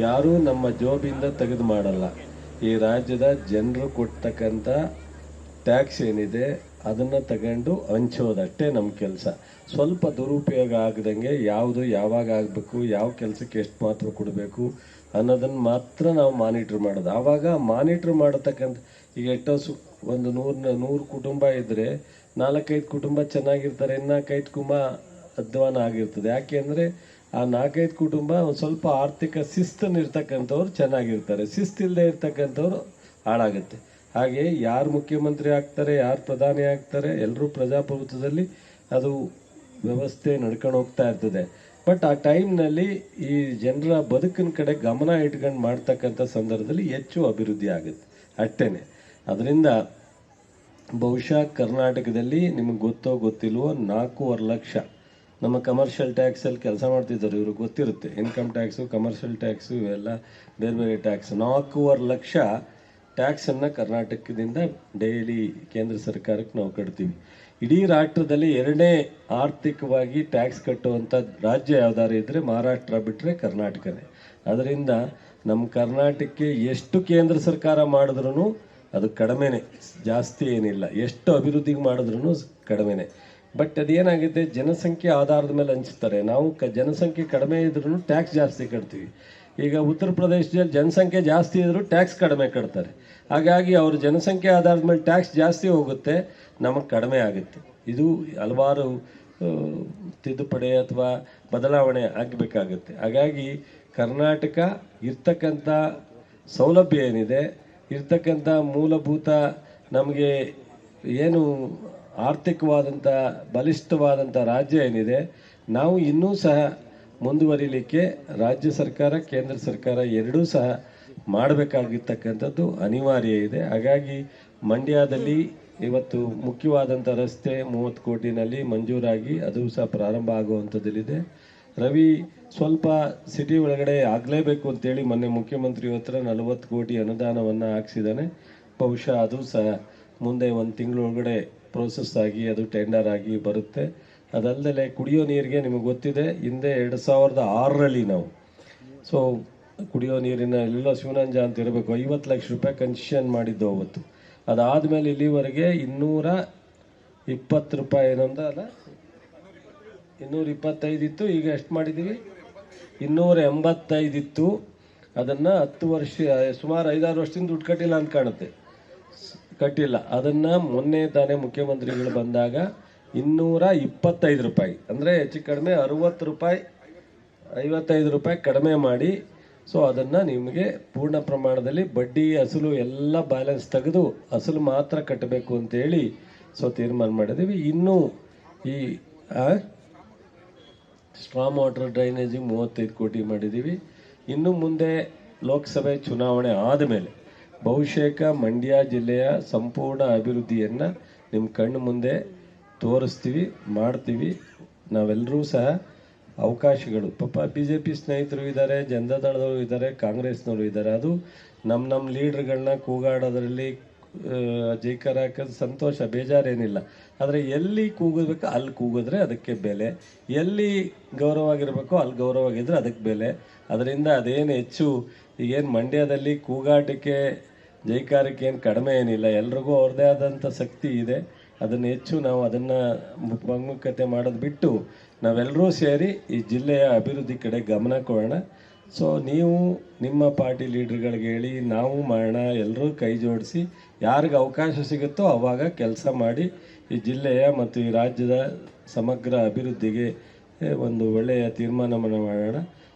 ಯಾರೂ ನಮ್ಮ ಜೋಬಿಂದ ತೆಗೆದು ಮಾಡಲ್ಲ. ಈ ರಾಜ್ಯದ ಜನರು ಕೊಡ್ತಕ್ಕಂಥ ಟ್ಯಾಕ್ಸ್ ಏನಿದೆ, ಅದನ್ನು ತಗೊಂಡು ಹಂಚೋದಷ್ಟೇ ನಮ್ಮ ಕೆಲಸ. ಸ್ವಲ್ಪ ದುರುಪಯೋಗ ಆಗದಂಗೆ ಯಾವುದು ಯಾವಾಗ ಆಗಬೇಕು, ಯಾವ ಕೆಲಸಕ್ಕೆ ಎಷ್ಟು ಮಾತ್ರ ಕೊಡಬೇಕು ಅನ್ನೋದನ್ನು ಮಾತ್ರ ನಾವು ಮಾನಿಟ್ರ್ ಮಾಡೋದು. ಆವಾಗ ಮಾನಿಟ್ರ್ ಮಾಡತಕ್ಕಂಥ, ಈಗ ಎಷ್ಟೋ ಸು ಒಂದು ನೂರು ನೂರು ಕುಟುಂಬ ಇದ್ದರೆ ನಾಲ್ಕೈದು ಕುಟುಂಬ ಚೆನ್ನಾಗಿರ್ತಾರೆ ನಾಲ್ಕೈದು ಕುಂಬ ಅಧ್ವಾನ ಆಗಿರ್ತದೆ. ಯಾಕೆ ಅಂದರೆ ಆ ನಾಲ್ಕೈದು ಕುಟುಂಬ ಒಂದು ಸ್ವಲ್ಪ ಆರ್ಥಿಕ ಶಿಸ್ತನ್ನು ಇರ್ತಕ್ಕಂಥವ್ರು ಚೆನ್ನಾಗಿರ್ತಾರೆ. ಶಿಸ್ತಿಲ್ಲದೆ ಇರ್ತಕ್ಕಂಥವ್ರು ಹಾಳಾಗುತ್ತೆ. ಹಾಗೆ ಯಾರು ಮುಖ್ಯಮಂತ್ರಿ ಆಗ್ತಾರೆ, ಯಾರು ಪ್ರಧಾನಿ ಆಗ್ತಾರೆ ಎಲ್ಲರೂ ಪ್ರಜಾಪ್ರಭುತ್ವದಲ್ಲಿ ಅದು ವ್ಯವಸ್ಥೆ ನಡ್ಕೊಂಡು ಹೋಗ್ತಾ ಇರ್ತದೆ. ಬಟ್ ಆ ಟೈಮ್ನಲ್ಲಿ ಈ ಜನರ ಬದುಕಿನ ಕಡೆ ಗಮನ ಇಟ್ಕೊಂಡು ಮಾಡ್ತಕ್ಕಂಥ ಸಂದರ್ಭದಲ್ಲಿ ಹೆಚ್ಚು ಅಭಿವೃದ್ಧಿ ಆಗುತ್ತೆ, ಅಷ್ಟೇನೆ. ಅದರಿಂದ ಬಹುಶಃ ಕರ್ನಾಟಕದಲ್ಲಿ ನಿಮಗೆ ಗೊತ್ತೋ ಗೊತ್ತಿಲ್ವೋ ನಾಲ್ಕೂವರೆ ಲಕ್ಷ ನಮ್ಮ ಕಮರ್ಷಿಯಲ್ ಟ್ಯಾಕ್ಸಲ್ಲಿ ಕೆಲಸ ಮಾಡ್ತಿದ್ದಾರೆ ಇವ್ರಿಗೆ ಗೊತ್ತಿರುತ್ತೆ. ಇನ್ಕಮ್ ಟ್ಯಾಕ್ಸು ಕಮರ್ಷಿಯಲ್ ಟ್ಯಾಕ್ಸು ಇವೆಲ್ಲ ಬೇರೆ ಬೇರೆ ಟ್ಯಾಕ್ಸ್ ನಾಲ್ಕೂವರೆ ಲಕ್ಷ ಟ್ಯಾಕ್ಸನ್ನು ಕರ್ನಾಟಕದಿಂದ ಡೈಲಿ ಕೇಂದ್ರ ಸರ್ಕಾರಕ್ಕೆ ನಾವು ಕಟ್ತೀವಿ. ಇಡೀ ರಾಷ್ಟ್ರದಲ್ಲಿ ಎರಡನೇ ಆರ್ಥಿಕವಾಗಿ ಟ್ಯಾಕ್ಸ್ ಕಟ್ಟುವಂಥ ರಾಜ್ಯ ಯಾವ್ದಾರು ಇದ್ದರೆ ಮಹಾರಾಷ್ಟ್ರ ಬಿಟ್ಟರೆ ಕರ್ನಾಟಕನೇ. ಅದರಿಂದ ನಮ್ಮ ಕರ್ನಾಟಕಕ್ಕೆ ಎಷ್ಟು ಕೇಂದ್ರ ಸರ್ಕಾರ ಮಾಡಿದ್ರೂ ಅದು ಕಡಿಮೆನೇ. ಜಾಸ್ತಿ ಏನಿಲ್ಲ. ಎಷ್ಟು ಅಭಿವೃದ್ಧಿಗೆ ಮಾಡಿದ್ರೂ ಕಡಿಮೆನೆ. ಬಟ್ ಅದೇನಾಗುತ್ತೆ ಜನಸಂಖ್ಯೆ ಆಧಾರದ ಮೇಲೆ ಹಂಚ್ತಾರೆ. ನಾವು ಕ, ಜನಸಂಖ್ಯೆ ಕಡಿಮೆ ಇದ್ರೂ ಟ್ಯಾಕ್ಸ್ ಜಾಸ್ತಿ ಕಟ್ತೀವಿ. ಈಗ ಉತ್ತರ ಪ್ರದೇಶದಲ್ಲಿ ಜನಸಂಖ್ಯೆ ಜಾಸ್ತಿ ಇದ್ದರೂ ಟ್ಯಾಕ್ಸ್ ಕಡಿಮೆ ಕಟ್ತಾರೆ. ಹಾಗಾಗಿ ಅವ್ರ ಜನಸಂಖ್ಯೆ ಆಧಾರದ ಮೇಲೆ ಟ್ಯಾಕ್ಸ್ ಜಾಸ್ತಿ ಹೋಗುತ್ತೆ, ನಮಗೆ ಕಡಿಮೆ ಆಗುತ್ತೆ. ಇದು ಹಲವಾರು ತಿದ್ದುಪಡಿ ಅಥವಾ ಬದಲಾವಣೆ ಆಗಬೇಕಾಗುತ್ತೆ. ಹಾಗಾಗಿ ಕರ್ನಾಟಕ ಇರ್ತಕ್ಕಂಥ ಸೌಲಭ್ಯ ಏನಿದೆ? ಇರ್ತಕ್ಕಂಥ ಮೂಲಭೂತ ನಮಗೆ ಏನು ಆರ್ಥಿಕವಾದಂಥ ಬಲಿಷ್ಠವಾದಂಥ ರಾಜ್ಯ ಏನಿದೆ, ನಾವು ಇನ್ನೂ ಸಹ ಮುಂದುವರಿಲಿಕ್ಕೆ ರಾಜ್ಯ ಸರ್ಕಾರ, ಕೇಂದ್ರ ಸರ್ಕಾರ ಎರಡೂ ಸಹ ಮಾಡಬೇಕಾಗಿರ್ತಕ್ಕಂಥದ್ದು ಅನಿವಾರ್ಯ ಇದೆ. ಹಾಗಾಗಿ ಮಂಡ್ಯದಲ್ಲಿ ಇವತ್ತು ಮುಖ್ಯವಾದಂಥ ರಸ್ತೆ ಮೂವತ್ತು ಕೋಟಿನಲ್ಲಿ ಮಂಜೂರಾಗಿ ಅದು ಸಹ ಪ್ರಾರಂಭ ಆಗುವಂಥದ್ದಲ್ಲಿದೆ. ರವಿ, ಸ್ವಲ್ಪ ಸಿಟಿ ಒಳಗಡೆ ಆಗಲೇಬೇಕು ಅಂತೇಳಿ ಮೊನ್ನೆ ಮುಖ್ಯಮಂತ್ರಿ ಹತ್ರ ನಲವತ್ತು ಕೋಟಿ ಅನುದಾನವನ್ನು ಹಾಕ್ಸಿದ್ದಾನೆ. ಬಹುಶಃ ಅದು ಸಹ ಮುಂದೆ ಒಂದು ತಿಂಗಳೊಳಗಡೆ ಪ್ರೋಸೆಸ್ ಆಗಿ, ಅದು ಟೆಂಡರ್ ಆಗಿ ಬರುತ್ತೆ. ಅದಲ್ಲದೆ ಕುಡಿಯೋ ನೀರಿಗೆ ನಿಮಗೆ ಗೊತ್ತಿದೆ, ಹಿಂದೆ ಎರಡು ಸಾವಿರದ ಆರರಲ್ಲಿ ನಾವು. ಸೊ ಕುಡಿಯೋ ನೀರಿನ ಎಲ್ಲ ಶಿವನಂಜ ಅಂತ ಇರಬೇಕು. ಐವತ್ತು ಲಕ್ಷ ರೂಪಾಯಿ ಕನ್ಸೆಷನ್ ಮಾಡಿದ್ದು ಅವತ್ತು. ಅದಾದಮೇಲೆ ಇಲ್ಲಿವರೆಗೆ ಇನ್ನೂರ ಇಪ್ಪತ್ತು ರೂಪಾಯಿ ಏನಂದ ಅಲ್ಲ? ಇನ್ನೂರ ಇಪ್ಪತ್ತೈದು ಇತ್ತು, ಈಗ ಎಷ್ಟು ಮಾಡಿದ್ದೀವಿ? ಇನ್ನೂರ ಎಂಬತ್ತೈದು ಇತ್ತು. ಅದನ್ನು ಹತ್ತು ವರ್ಷ, ಸುಮಾರು ಐದಾರು ವರ್ಷದಿಂದ ದುಡ್ಡು ಕಟ್ಟಿಲ್ಲ ಅಂತ ಕಾಣುತ್ತೆ. ಕಟ್ಟಿಲ್ಲ. ಅದನ್ನು ಮೊನ್ನೆ ತಾನೇ ಮುಖ್ಯಮಂತ್ರಿಗಳು ಬಂದಾಗ ಇನ್ನೂರ ಇಪ್ಪತ್ತೈದು ರೂಪಾಯಿ, ಅಂದರೆ ಹೆಚ್ಚು ಕಡಿಮೆ ಅರುವತ್ತು ರೂಪಾಯಿ, ಐವತ್ತೈದು ರೂಪಾಯಿ ಕಡಿಮೆ ಮಾಡಿ, ಸೊ ಅದನ್ನು ನಿಮಗೆ ಪೂರ್ಣ ಪ್ರಮಾಣದಲ್ಲಿ ಬಡ್ಡಿ ಅಸಲು ಎಲ್ಲ ಬ್ಯಾಲೆನ್ಸ್ ತೆಗೆದು ಅಸಲು ಮಾತ್ರ ಕಟ್ಟಬೇಕು ಅಂತೇಳಿ ಸೊ ತೀರ್ಮಾನ ಮಾಡಿದ್ದೀವಿ. ಇನ್ನೂ ಈ ಸ್ಟ್ರಾಮ್ ವಾಟರ್ ಡ್ರೈನೇಜಿಗೆ ಮೂವತ್ತೈದು ಕೋಟಿ ಮಾಡಿದ್ದೀವಿ. ಇನ್ನು ಮುಂದೆ ಲೋಕಸಭೆ ಚುನಾವಣೆ ಆದಮೇಲೆ ಬಹುಶೇಕ ಮಂಡ್ಯ ಜಿಲ್ಲೆಯ ಸಂಪೂರ್ಣ ಅಭಿವೃದ್ಧಿಯನ್ನು ನಿಮ್ಮ ಕಣ್ಣು ಮುಂದೆ ತೋರಿಸ್ತೀವಿ, ಮಾಡ್ತೀವಿ. ನಾವೆಲ್ಲರೂ ಸಹ ಅವಕಾಶಗಳು. ಪಾಪ ಬಿ ಜೆ ಪಿ ಸ್ನೇಹಿತರು ಇದ್ದಾರೆ, ಜನತಾದಳದವರು ಇದ್ದಾರೆ, ಕಾಂಗ್ರೆಸ್ನವರು ಇದ್ದಾರೆ. ಅದು ನಮ್ಮ ನಮ್ಮ ಲೀಡ್ರ್ಗಳನ್ನ ಕೂಗಾಡೋದ್ರಲ್ಲಿ ಜೈಕಾರ ಹಾಕೋದು ಸಂತೋಷ, ಬೇಜಾರೇನಿಲ್ಲ. ಆದರೆ ಎಲ್ಲಿ ಕೂಗಬೇಕು, ಅಲ್ಲಿ ಕೂಗಿದ್ರೆ ಅದಕ್ಕೆ ಬೆಲೆ. ಎಲ್ಲಿ ಗೌರವವಾಗಿರಬೇಕೋ, ಅಲ್ಲಿ ಗೌರವವಾಗಿದ್ದರೆ ಅದಕ್ಕೆ ಬೆಲೆ. ಅದರಿಂದ ಅದೇನು ಹೆಚ್ಚು, ಈಗೇನು ಮಂಡ್ಯದಲ್ಲಿ ಕೂಗಾಟಕ್ಕೆ ಜೈಕಾರಕ್ಕೆ ಏನು ಕಡಿಮೆ ಏನಿಲ್ಲ, ಎಲ್ರಿಗೂ ಅವ್ರದ್ದೇ ಆದಂಥ ಶಕ್ತಿ ಇದೆ. ಅದನ್ನು ಹೆಚ್ಚು ನಾವು ಅದನ್ನು ಪ್ರಮುಖತೆ ಮಾಡೋದು ಬಿಟ್ಟು ನಾವೆಲ್ಲರೂ ಸೇರಿ ಈ ಜಿಲ್ಲೆಯ ಅಭಿವೃದ್ಧಿ ಕಡೆ ಗಮನ ಕೊಡೋಣ. ಸೊ ನೀವು ನಿಮ್ಮ ಪಾರ್ಟಿ ಲೀಡ್ರ್ಗಳಿಗೆ ಹೇಳಿ, ನಾವು ಮಾಡೋಣ ಎಲ್ಲರೂ ಕೈ ಜೋಡಿಸಿ, ಯಾರಿಗೆ ಅವಕಾಶ ಸಿಗುತ್ತೋ ಅವಾಗ ಕೆಲಸ ಮಾಡಿ ಈ ಜಿಲ್ಲೆಯ ಮತ್ತು ಈ ರಾಜ್ಯದ ಸಮಗ್ರ ಅಭಿವೃದ್ಧಿಗೆ ಒಂದು ಒಳ್ಳೆಯ ತೀರ್ಮಾನವನ್ನು ಮಾಡೋಣ.